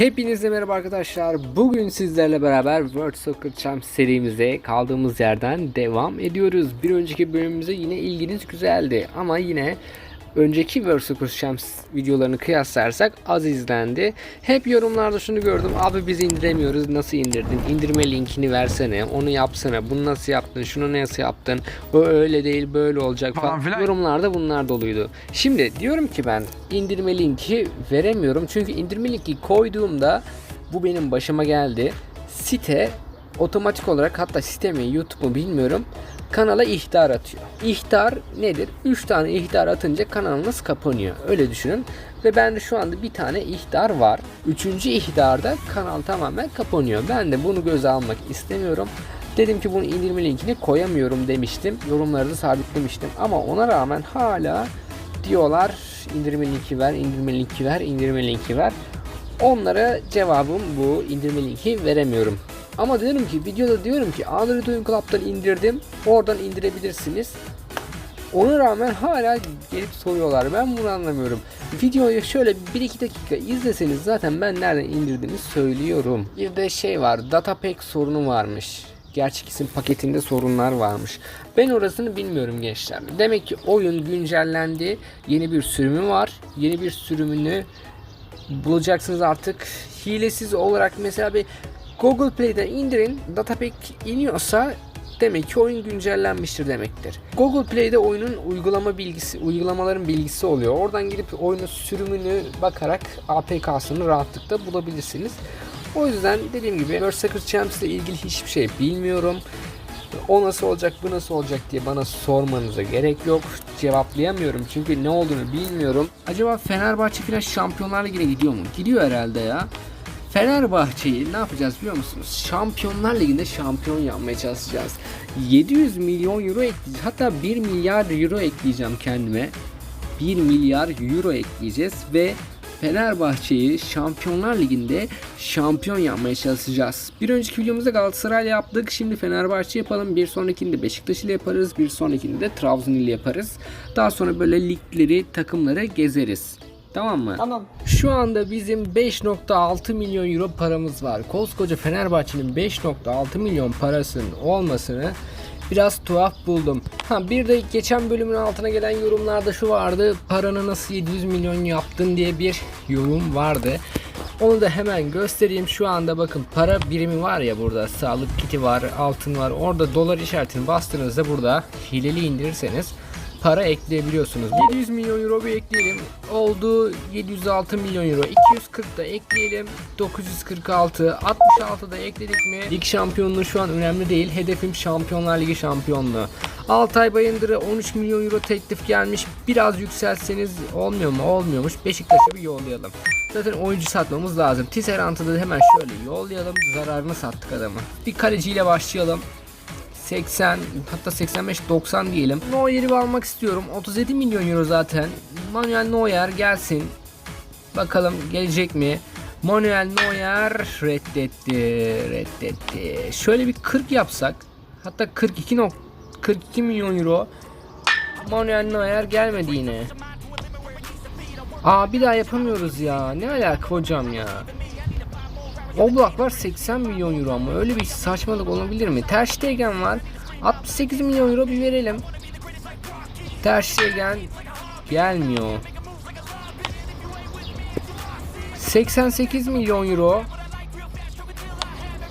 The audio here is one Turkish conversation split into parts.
Hepinize merhaba arkadaşlar. Bugün sizlerle beraber World Soccer Champs serimize kaldığımız yerden devam ediyoruz. Bir önceki bölümümüze yine ilginiz güzeldi ama yine önceki Soccer Champs videolarını kıyaslarsak az izlendi. Hep yorumlarda şunu gördüm. Abi biz indiremiyoruz. Nasıl indirdin? İndirme linkini versene. Onu yapsana. Bunu nasıl yaptın? Şunu nasıl yaptın? Bu öyle değil böyle olacak Falan falan. Yorumlarda bunlar doluydu. Şimdi diyorum ki ben indirme linki veremiyorum. Çünkü indirme linki koyduğumda bu benim başıma geldi. Site otomatik olarak hatta site mi YouTube mu bilmiyorum kanala ihtar atıyor. İhtar nedir? 3 tane ihtar atınca kanalınız kapanıyor. Öyle düşünün. Ve bende şu anda bir tane ihtar var. Üçüncü ihtarda kanal tamamen kapanıyor. Ben de bunu göze almak istemiyorum. Dedim ki bunu indirme linkini koyamıyorum demiştim. Yorumları da sabitlemiştim. Ama ona rağmen hala diyorlar indirme linki ver, indirme linki ver, indirme linki ver. Onlara cevabım bu indirme linki veremiyorum. Ama diyorum ki videoda diyorum ki Android Oyun Club'dan indirdim. Oradan indirebilirsiniz. Ona rağmen hala gelip soruyorlar. Ben bunu anlamıyorum. Videoyu şöyle 1-2 dakika izleseniz zaten ben nereden indirdiğimi söylüyorum. Bir de şey var. Data pack sorunu varmış. Gerçek isim paketinde sorunlar varmış. Ben orasını bilmiyorum gençler. Demek ki oyun güncellendi. Yeni bir sürümü var. Yeni bir sürümünü bulacaksınız artık. Hilesiz olarak mesela bir Google Play'den indirin. Datapack iniyorsa demek ki oyun güncellenmiştir demektir. Google Play'de oyunun uygulama bilgisi, uygulamaların bilgisi oluyor. Oradan gidip oyunun sürümünü bakarak APK'sını rahatlıkla bulabilirsiniz. O yüzden dediğim gibi World Soccer Champs ile ilgili hiçbir şey bilmiyorum. O nasıl olacak, bu nasıl olacak diye bana sormanıza gerek yok. Cevaplayamıyorum çünkü ne olduğunu bilmiyorum. Acaba Fenerbahçe falan Şampiyonlar Ligi'ne gidiyor mu? Gidiyor herhalde ya. Fenerbahçe'yi ne yapacağız biliyor musunuz? Şampiyonlar Ligi'nde şampiyon yapmaya çalışacağız. 700 milyon euro ekleyeceğiz. Hatta 1 milyar euro ekleyeceğim kendime. 1 milyar euro ekleyeceğiz ve Fenerbahçe'yi Şampiyonlar Ligi'nde şampiyon yapmaya çalışacağız. Bir önceki videomuzda Galatasaray'la yaptık. Şimdi Fenerbahçe yapalım. Bir sonrakinde Beşiktaş ile yaparız. Bir sonrakinde de Trabzon ile yaparız. Daha sonra böyle ligleri, takımları gezeriz. Tamam mı? Tamam. Şu anda bizim 5.6 milyon euro paramız var. Koskoca Fenerbahçe'nin 5.6 milyon parasının olmasını biraz tuhaf buldum. Ha bir de geçen bölümün altına gelen yorumlarda şu vardı. Paranı nasıl 700 milyon yaptın diye bir yorum vardı. Onu da hemen göstereyim. Şu anda bakın para birimi var ya burada. Sağlık kiti var, altın var. Orada dolar işaretini bastığınızda burada hileli indirirseniz para ekleyebiliyorsunuz. 700 milyon euro bir ekleyelim. Oldu 706 milyon euro. 240 da ekleyelim. 946, 66 da ekledik mi? Lig şampiyonluğu şu an önemli değil. Hedefim Şampiyonlar Ligi şampiyonluğu. Altay Bayındır'a 13 milyon euro teklif gelmiş. Biraz yükseltseniz olmuyor mu? Olmuyormuş. Beşiktaş'a bir yollayalım. Zaten oyuncu satmamız lazım. Tisserant'ı da hemen şöyle yollayalım. Zararını sattık adamı. Bir kaleciyle başlayalım. 80 hatta 85 90 diyelim. Neuer'i almak istiyorum. 37 milyon euro zaten. Manuel Neuer gelsin. Bakalım gelecek mi? Manuel Neuer reddetti. Reddetti. Şöyle bir 40 yapsak. Hatta 42 nok 42 milyon euro. Manuel Neuer gelmedi yine. Aa bir daha yapamıyoruz ya. Ne alaka hocam ya? Oblak var 80 milyon euro ama öyle bir saçmalık olabilir mi? Ter Stegen var 68 milyon euro bir verelim. Ter Stegen gelmiyor. 88 milyon euro.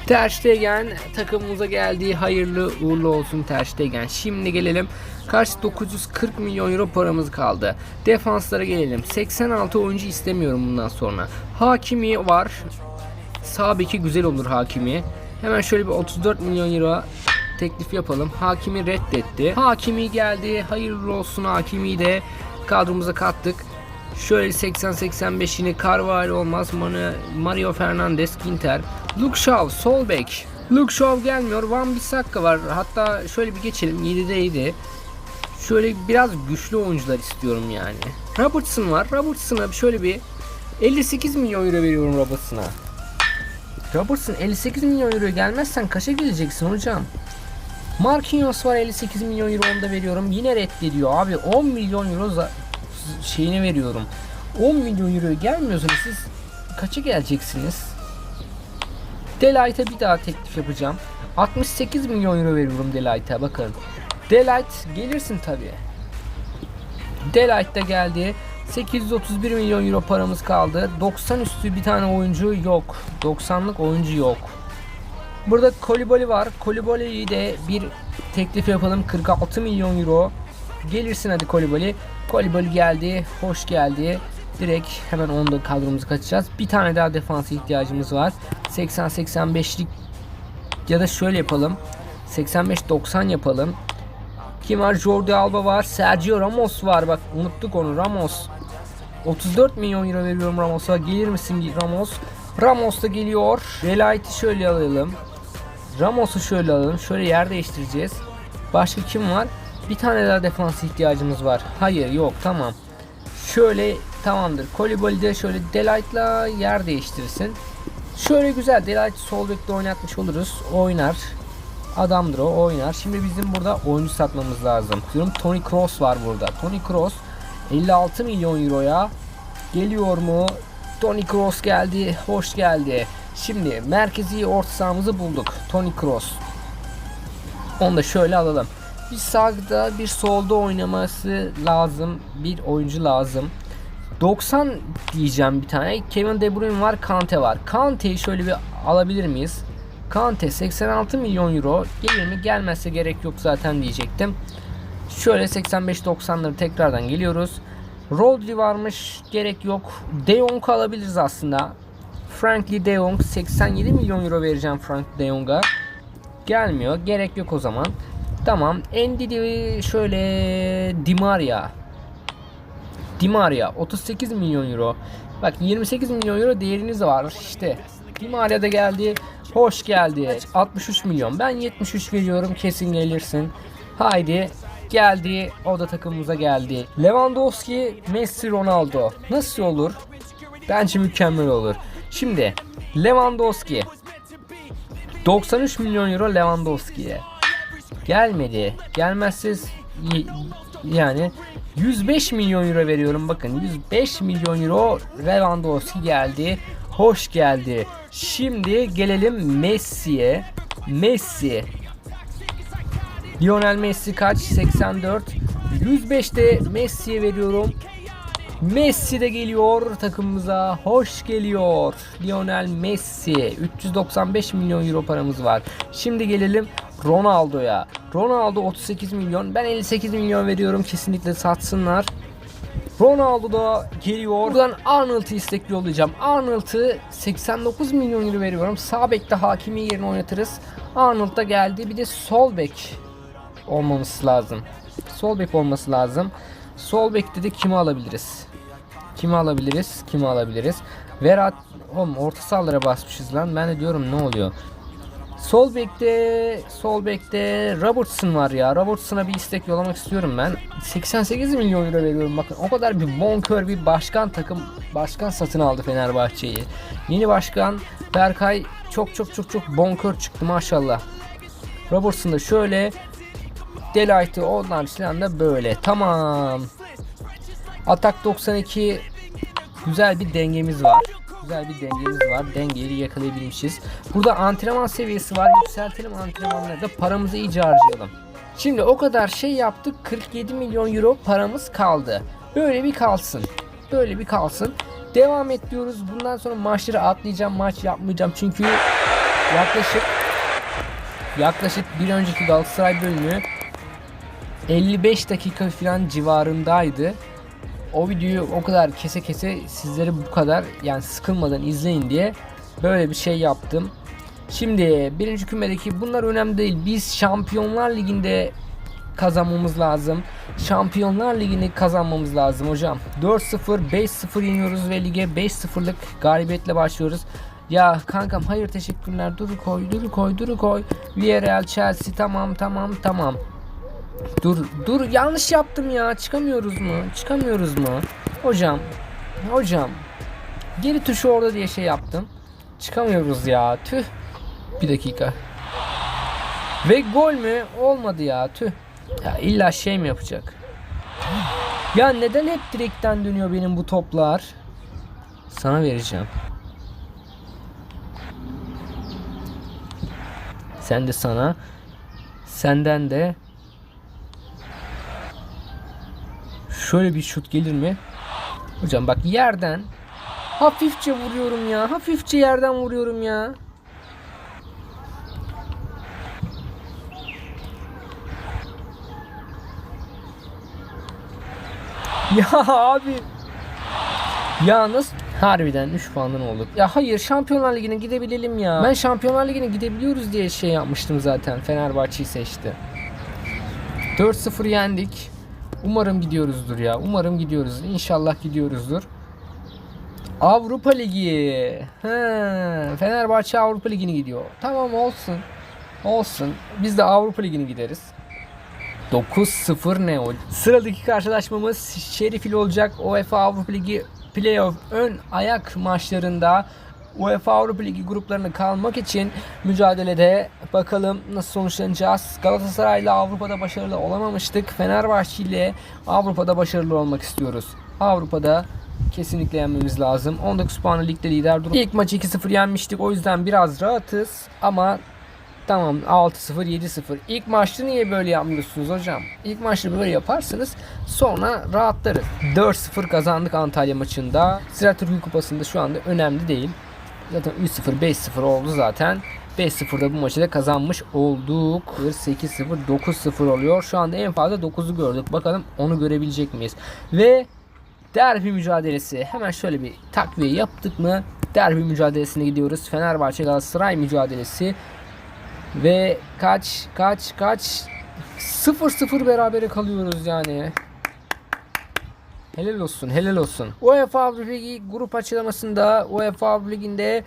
Ter Stegen takımımıza geldiği hayırlı uğurlu olsun Ter Stegen. Şimdi gelelim. Kaç 940 milyon euro paramız kaldı. Defanslara gelelim. 86 oyuncu istemiyorum bundan sonra. Hakimi var. Sağ beki güzel olur Hakimi. Hemen şöyle bir 34 milyon euro teklif yapalım. Hakimi reddetti. Hakimi geldi. Hayırlı olsun Hakimi de kadromuza kattık. Şöyle 80-85 yine Carvalho olmaz. Mario Fernandes, Ginter. Luke Shaw, sol bek. Luke Shaw gelmiyor. Van Bissaka var. Hatta şöyle bir geçelim. 7'deydi. Şöyle biraz güçlü oyuncular istiyorum yani. Robertson var. Robertson'a şöyle bir 58 milyon euro veriyorum Robertson'a. Robertson 58 milyon euro gelmezsen kaça geleceksin hocam? Marquinhos var 58 milyon euro onu da veriyorum. Yine reddediyor abi 10 milyon euro şeyini veriyorum. 10 milyon euro gelmiyorsunuz siz kaça geleceksiniz? Delight'a bir daha teklif yapacağım. 68 milyon euro veriyorum Delight'a bakın. Delight gelirsin tabii. Delight da geldi. 831 milyon euro paramız kaldı. 90 üstü bir tane oyuncu yok. 90'lık oyuncu yok. Burada Kolibali var. Kolibali'yi de bir teklif yapalım. 46 milyon euro. Gelirsin hadi Kolibali. Kolibali geldi. Hoş geldi. Direkt hemen onda kadromuzu kaçacağız. Bir tane daha defansa ihtiyacımız var. 80-85'lik ya da şöyle yapalım. 85-90 yapalım. Kim var? Jordi Alba var. Sergio Ramos var. Bak unuttuk onu. Ramos. 34 milyon euro veriyorum Ramos'a. Gelir misin Ramos? Ramos da geliyor. Delight'i şöyle alalım. Ramos'u şöyle alalım. Şöyle yer değiştireceğiz. Başka kim var? Bir tane daha defans ihtiyacımız var. Hayır yok tamam. Şöyle tamamdır. Kolibali de şöyle Delight'la yer değiştirsin. Şöyle güzel Delight sol bekte oynatmış oluruz. Oynar. Adamdır o oynar. Şimdi bizim burada oyuncu satmamız lazım. Diyorum Tony Cross var burada. Tony Cross 56 milyon euroya geliyor mu? Tony Cross geldi. Hoş geldi. Şimdi merkezi orta sahamızı bulduk. Tony Cross. Onu da şöyle alalım. Bir sağda bir solda oynaması lazım. Bir oyuncu lazım. 90 diyeceğim bir tane. Kevin De Bruyne var, Kante var. Kante'yi şöyle bir alabilir miyiz? Kante 86 milyon euro. Gelir mi? Gelmezse gerek yok zaten diyecektim. Şöyle 85-90'ları tekrardan geliyoruz. Rodri varmış. Gerek yok. De Jong alabiliriz aslında. Frankie De Jong 87 milyon euro vereceğim Frank De Jong'a. Gelmiyor. Gerek yok o zaman. Tamam. Endidi şöyle Di Maria. Di Maria 38 milyon euro. Bak 28 milyon euro değeriniz var işte. Di Maria da geldi. Hoş geldi. 63 milyon. Ben 73 veriyorum. Kesin gelirsin. Haydi. Geldi. O da takımımıza geldi. Lewandowski, Messi, Ronaldo. Nasıl olur? Bence mükemmel olur. Şimdi Lewandowski 93 milyon euro Lewandowski'ye. Gelmedi. Gelmezsiz yani 105 milyon euro veriyorum. Bakın 105 milyon euro Lewandowski geldi. Hoş geldi. Şimdi gelelim Messi'ye. Messi. Lionel Messi kaç? 84. 105'te Messi'ye veriyorum. Messi de geliyor takımımıza. Hoş geliyor. Lionel Messi. 395 milyon euro paramız var. Şimdi gelelim Ronaldo'ya. Ronaldo 38 milyon. Ben 58 milyon veriyorum. Kesinlikle satsınlar. Ronaldo da geliyor. Buradan Arnold'u istekli olacağım. Arnold'u 89 milyon euro veriyorum. Sağ bekte Hakimi yerine oynatırız. Arnold da geldi. Bir de sol bek olmaması lazım. Sol bek olması lazım. Sol bekte de kimi alabiliriz? Kimi alabiliriz? Kimi alabiliriz? Verat oğlum orta sahalara basmışız lan. Ben de diyorum ne oluyor? Sol bekte sol bekte Robertson var ya. Robertson'a bir istek yollamak istiyorum ben. 88 milyon euro veriyorum bakın. O kadar bir bonkör bir başkan takım başkan satın aldı Fenerbahçe'yi. Yeni başkan Berkay çok çok çok çok bonkör çıktı maşallah. Robertson da şöyle Delight'ı onlar filan da böyle. Tamam. Atak 92 güzel bir dengemiz var. Güzel bir dengemiz var. Dengeyi yakalayabilmişiz. Burada antrenman seviyesi var. Yükseltelim antrenmanları da paramızı iyice harcayalım. Şimdi o kadar şey yaptık. 47 milyon euro paramız kaldı. Böyle bir kalsın. Böyle bir kalsın. Devam et diyoruz. Bundan sonra maçları atlayacağım. Maç yapmayacağım. Çünkü yaklaşık yaklaşık bir önceki Galatasaray bölümü 55 dakika falan civarındaydı. O videoyu o kadar kese kese sizlere bu kadar yani sıkılmadan izleyin diye böyle bir şey yaptım. Şimdi birinci kümedeki bunlar önemli değil. Biz Şampiyonlar Ligi'nde kazanmamız lazım. Şampiyonlar Ligi'ni kazanmamız lazım hocam. 4-0, 5-0 yeniyoruz ve lige 5-0'lık galibiyetle başlıyoruz. Ya kankam hayır teşekkürler. Dur koy, dur koy, dur koy. Villarreal, Chelsea tamam tamam tamam. Dur dur yanlış yaptım ya. Çıkamıyoruz mu? Çıkamıyoruz mu? Hocam. Hocam. Geri tuşu orada diye şey yaptım. Çıkamıyoruz ya. Tüh. Bir dakika. Ve gol mü? Olmadı ya. Tüh. Ya illa şey mi yapacak? Ya neden hep direkten dönüyor benim bu toplar? Sana vereceğim. Sen de sana. Senden de şöyle bir şut gelir mi? Hocam bak yerden hafifçe vuruyorum ya. Hafifçe yerden vuruyorum ya. Ya abi. Ya nasıl harbiden 3 puandan olduk. Ya hayır Şampiyonlar Ligi'ne gidebilelim ya. Ben Şampiyonlar Ligi'ne gidebiliyoruz diye şey yapmıştım zaten. Fenerbahçe'yi seçti. 4-0 yendik. Umarım gidiyoruzdur ya. Umarım gidiyoruz. İnşallah gidiyoruzdur. Avrupa Ligi. He, Fenerbahçe Avrupa Ligi'ne gidiyor. Tamam olsun. Olsun. Biz de Avrupa Ligi'ne gideriz. 9-0 ne o? Sıradaki karşılaşmamız Şerif ile olacak. UEFA Avrupa Ligi Playoff ön ayak maçlarında UEFA Avrupa Ligi gruplarına kalmak için mücadelede bakalım nasıl sonuçlanacağız. Galatasaray ile Avrupa'da başarılı olamamıştık. Fenerbahçe ile Avrupa'da başarılı olmak istiyoruz. Avrupa'da kesinlikle yenmemiz lazım. 19 puanlı ligde lider durum. İlk maçı 2-0 yenmiştik. O yüzden biraz rahatız. Ama Tamam 6-0 7-0. İlk maçta niye böyle yapmıyorsunuz hocam? İlk maçta böyle yaparsanız sonra rahatlarız. 4-0 kazandık Antalya maçında. Ziraat Türkiye Kupası'nda şu anda önemli değil. Zaten 3-0 5-0 oldu zaten. 5-0'da bu maçı da kazanmış olduk. 8-0 9-0 oluyor. Şu anda en fazla 9'u gördük. Bakalım onu görebilecek miyiz? Ve derbi mücadelesi. Hemen şöyle bir takviye yaptık mı? Derbi mücadelesine gidiyoruz. Fenerbahçe Galatasaray mücadelesi. Ve kaç kaç kaç 0-0 berabere kalıyoruz yani. Helal olsun, helal olsun. UEFA Avrupa Ligi grup açıklamasında UEFA Avrupa Ligi'nde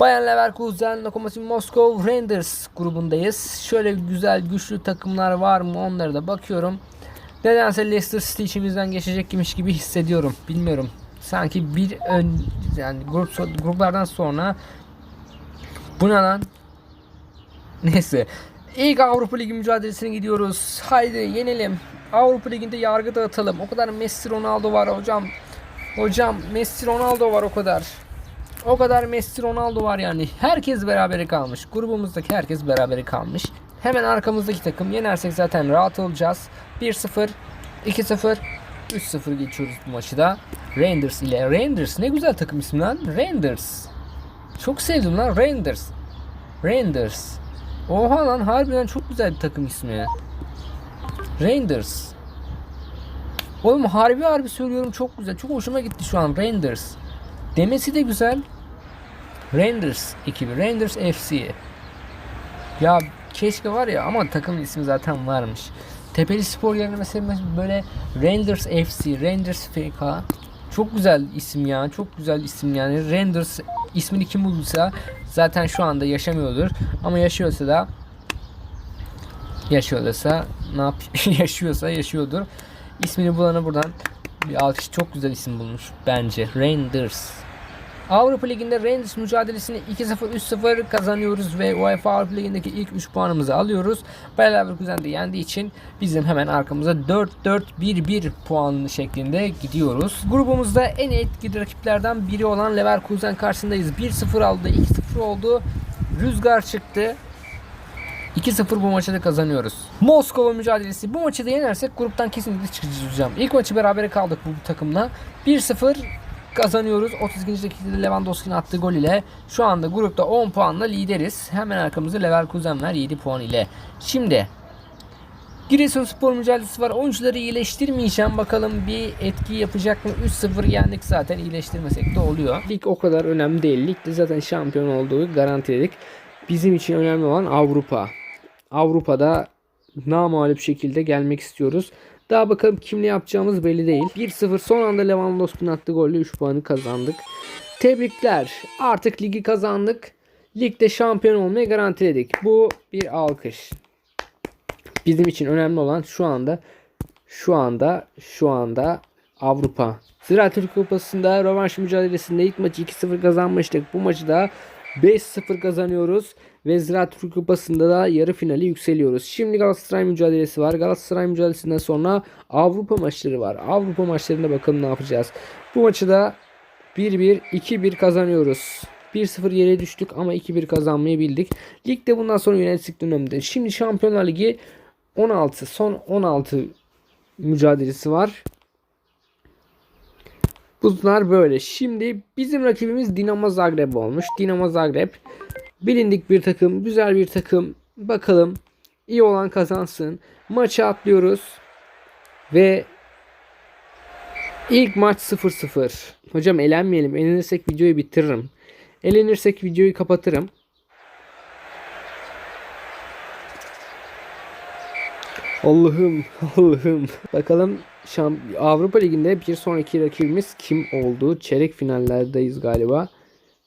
Bayan Leverkusen, Lokomotiv Moskov, Rangers grubundayız. Şöyle güzel güçlü takımlar var mı onlara da bakıyorum. Nedense Leicester City içimizden geçecekmiş gibi hissediyorum. Bilmiyorum. Sanki bir ön yani grup gruplardan sonra bu ne lan? Neyse. İlk Avrupa Ligi mücadelesine gidiyoruz. Haydi yenelim. Avrupa Ligi'nde yargı dağıtalım. O kadar Messi Ronaldo var hocam. Hocam Messi Ronaldo var o kadar. O kadar Messi Ronaldo var yani. Herkes berabere kalmış. Grubumuzdaki herkes berabere kalmış. Hemen arkamızdaki takım yenersek zaten rahat olacağız. 1-0, 2-0, 3-0 geçiyoruz bu maçı da. Rangers ile. Rangers ne güzel takım ismi lan. Rangers. Çok sevdim lan Rangers. Rangers. Oha lan harbiden çok güzel bir takım ismi. Rangers. Oğlum harbi harbi söylüyorum çok güzel. Çok hoşuma gitti şu an Rangers. Demesi de güzel. Rangers ekibi. Rangers FC. Ya keşke var ya ama takım ismi zaten varmış. Tepeli Spor yerine mesela böyle Rangers FC, Rangers FK. Çok güzel isim ya. Çok güzel isim yani. Rangers ismini kim bulduysa zaten şu anda yaşamıyordur. Ama yaşıyorsa da yaşıyorsa ne yap yaşıyorsa yaşıyordur. İsmini bulana buradan bir alkış çok güzel isim bulmuş bence. Rangers. Avrupa Ligi'nde Rangers mücadelesini 2-0 3-0 kazanıyoruz ve UEFA Avrupa Ligi'ndeki ilk 3 puanımızı alıyoruz. Bayer Leverkusen de yendiği için bizim hemen arkamıza 4-4-1-1 puan şeklinde gidiyoruz. Grubumuzda en etkili rakiplerden biri olan Leverkusen karşısındayız. 1-0 aldı, 2-0 oldu. Rüzgar çıktı. 2-0 bu maçı da kazanıyoruz. Moskova mücadelesi. Bu maçı da yenersek gruptan kesinlikle çıkacağız. İlk maçı berabere kaldık bu takımla. 1-0 kazanıyoruz. 32. dakikada Lewandowski'nin attığı gol ile şu anda grupta 10 puanla lideriz. Hemen arkamızda Leverkusen var 7 puan ile. Şimdi Giresunspor mücadelesi var. Oyuncuları iyileştirmeyeceğim. Bakalım bir etki yapacak mı? 3-0 yendik zaten iyileştirmesek de oluyor. Lig o kadar önemli değil. Ligde zaten şampiyon olduğu garantiledik. Bizim için önemli olan Avrupa. Avrupa'da namalip şekilde gelmek istiyoruz. Daha bakalım kimle yapacağımız belli değil. 1-0 son anda Lewandowski'nin attığı golle 3 puanı kazandık. Tebrikler. Artık ligi kazandık. Ligde şampiyon olmayı garantiledik. Bu bir alkış. Bizim için önemli olan şu anda şu anda şu anda Avrupa. Ziraat Türk Kupası'nda rövanş mücadelesinde ilk maçı 2-0 kazanmıştık. Bu maçı da 5-0 kazanıyoruz ve Ziraat Türk Kupası'nda da yarı finali yükseliyoruz. Şimdi Galatasaray mücadelesi var. Galatasaray mücadelesinden sonra Avrupa maçları var. Avrupa maçlarında bakalım ne yapacağız. Bu maçı da 1-1 2-1 kazanıyoruz. 1-0 yere düştük ama 2-1 kazanmayı bildik. Ligde bundan sonra yöneticilik döneminde. Şimdi Şampiyonlar Ligi 16 son 16 mücadelesi var. Bunlar böyle. Şimdi bizim rakibimiz Dinamo Zagreb olmuş. Dinamo Zagreb bilindik bir takım, güzel bir takım. Bakalım iyi olan kazansın. Maçı atlıyoruz. Ve ilk maç 0-0. Hocam elenmeyelim. Elenirsek videoyu bitiririm. Elenirsek videoyu kapatırım. Allah'ım Allah'ım. Bakalım Şamp Avrupa Ligi'nde bir sonraki rakibimiz kim oldu? Çeyrek finallerdeyiz galiba.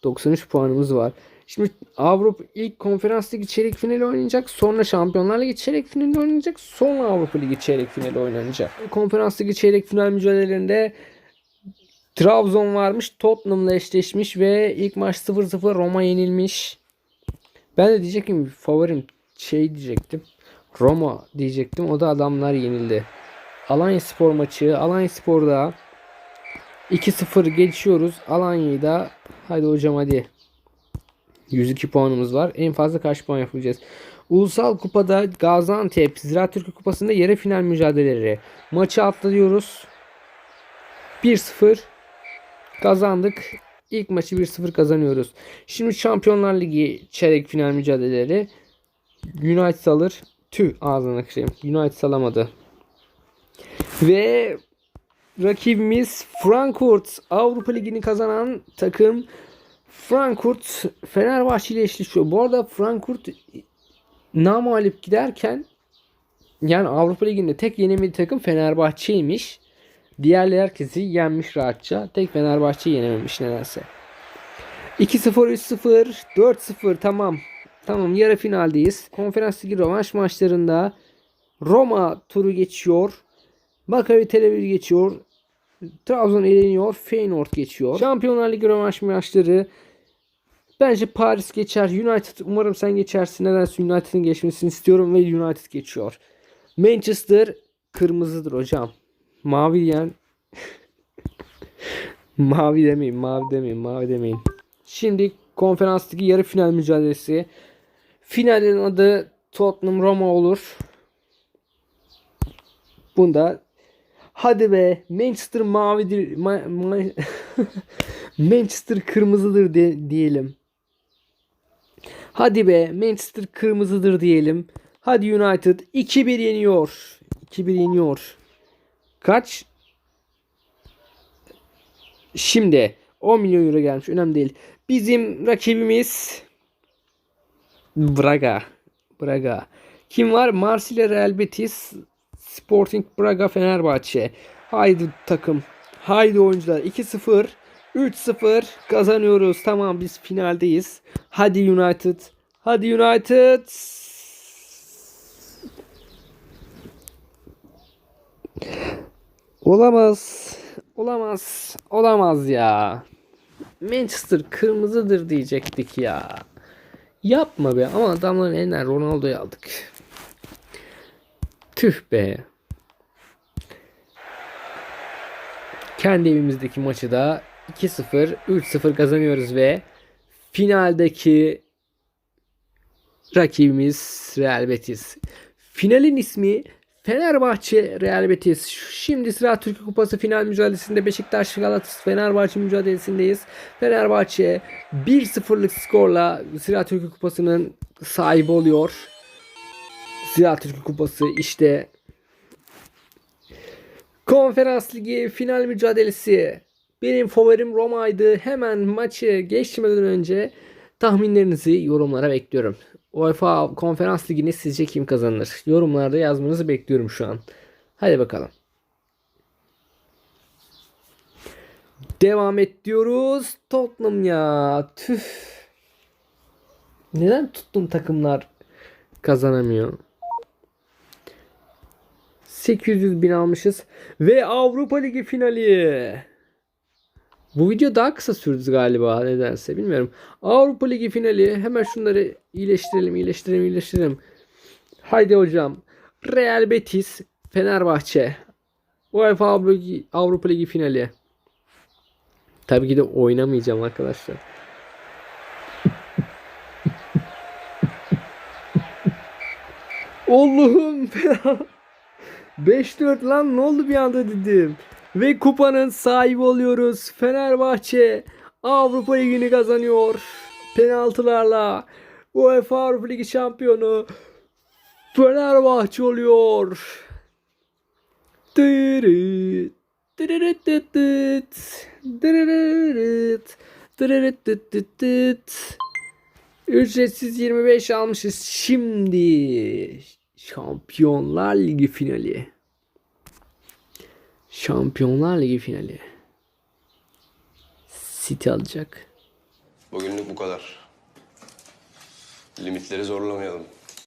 93 puanımız var. Şimdi Avrupa ilk konferans ligi çeyrek finali oynayacak. Sonra Şampiyonlar Ligi çeyrek finali oynayacak. Sonra Avrupa Ligi çeyrek finali oynanacak. Konferans ligi çeyrek final mücadelelerinde Trabzon varmış. Tottenham'la eşleşmiş ve ilk maç 0-0 Roma yenilmiş. Ben de diyecektim favorim şey diyecektim. Roma diyecektim. O da adamlar yenildi. Alanya Spor maçı. Alanya Spor'da 2-0 geçiyoruz. Alanya'yı da hadi hocam hadi. 102 puanımız var. En fazla kaç puan yapacağız? Ulusal Kupa'da Gaziantep Ziraat Türkiye Kupası'nda yarı final mücadeleleri. Maçı atlıyoruz. 1-0 kazandık. İlk maçı 1-0 kazanıyoruz. Şimdi Şampiyonlar Ligi çeyrek final mücadeleleri. United alır. Tüh ağzına kırayım. United alamadı. Ve rakibimiz Frankfurt Avrupa Ligi'ni kazanan takım Frankfurt Fenerbahçe ile eşleşiyor. Bu arada Frankfurt namalip giderken yani Avrupa Ligi'nde tek yenemediği takım Fenerbahçe'ymiş. Diğerleri herkesi yenmiş rahatça. Tek Fenerbahçe yenememiş nedense. 2-0, 3-0, 4-0 tamam. Tamam yarı finaldeyiz. Konferans Ligi rövanş maçlarında Roma turu geçiyor. Maccabi Tel Aviv geçiyor. Trabzon eleniyor. Feyenoord geçiyor. Şampiyonlar Ligi rövanş maçları Bence Paris geçer. United umarım sen geçersin. Nedense United'ın geçmesini istiyorum ve United geçiyor. Manchester kırmızıdır hocam. Mavi diyen mavi demeyin, mavi demeyin, mavi demeyin. Şimdi konferans ligi yarı final mücadelesi. Finalin adı Tottenham Roma olur. Bunda hadi be Manchester mavidir ma, ma, Manchester kırmızıdır de, diyelim. Hadi be Manchester kırmızıdır diyelim. Hadi United 2-1 yeniyor. 2-1 yeniyor. Kaç? Şimdi 10 milyon euro gelmiş. Önemli değil. Bizim rakibimiz Braga. Braga. Kim var? Marsilya Real Betis, Sporting Braga, Fenerbahçe. Haydi takım. Haydi oyuncular. 2-0. 3-0 kazanıyoruz. Tamam biz finaldeyiz. Hadi United. Hadi United. Olamaz. Olamaz. Olamaz ya. Manchester kırmızıdır diyecektik ya. Yapma be ama adamların elinden Ronaldo'yu aldık. Tüh be. Kendi evimizdeki maçı da 2-0, 3-0 kazanıyoruz ve finaldeki rakibimiz Real Betis. Finalin ismi Fenerbahçe Real Betis. Şimdi sıra Türkiye Kupası final mücadelesinde Beşiktaş Galatasaray Fenerbahçe mücadelesindeyiz. Fenerbahçe 1-0'lık skorla Sıra Türkiye Kupası'nın sahibi oluyor. Sıra Türkiye Kupası işte Konferans Ligi final mücadelesi. Benim favorim Roma'ydı. Hemen maçı geçmeden önce tahminlerinizi yorumlara bekliyorum. UEFA Konferans Ligi'ni sizce kim kazanır? Yorumlarda yazmanızı bekliyorum şu an. Hadi bakalım. Devam et diyoruz. Tottenham ya. Tüh. Neden tuttum takımlar kazanamıyor? 800 bin almışız. Ve Avrupa Ligi finali. Bu video daha kısa sürdü galiba nedense bilmiyorum. Avrupa Ligi finali hemen şunları iyileştirelim iyileştirelim iyileştirelim. Haydi hocam. Real Betis Fenerbahçe. UEFA Avrupa Ligi, Avrupa Ligi finali. Tabii ki de oynamayacağım arkadaşlar. Allah'ım fena. 5-4 lan ne oldu bir anda dedim. Ve kupanın sahibi oluyoruz. Fenerbahçe Avrupa Ligi'ni kazanıyor. Penaltılarla UEFA Avrupa Ligi şampiyonu Fenerbahçe oluyor. Ücretsiz 25 almışız. Şimdi Şampiyonlar Ligi finali. Şampiyonlar Ligi finali. City alacak. Bugünlük bu kadar. Limitleri zorlamayalım.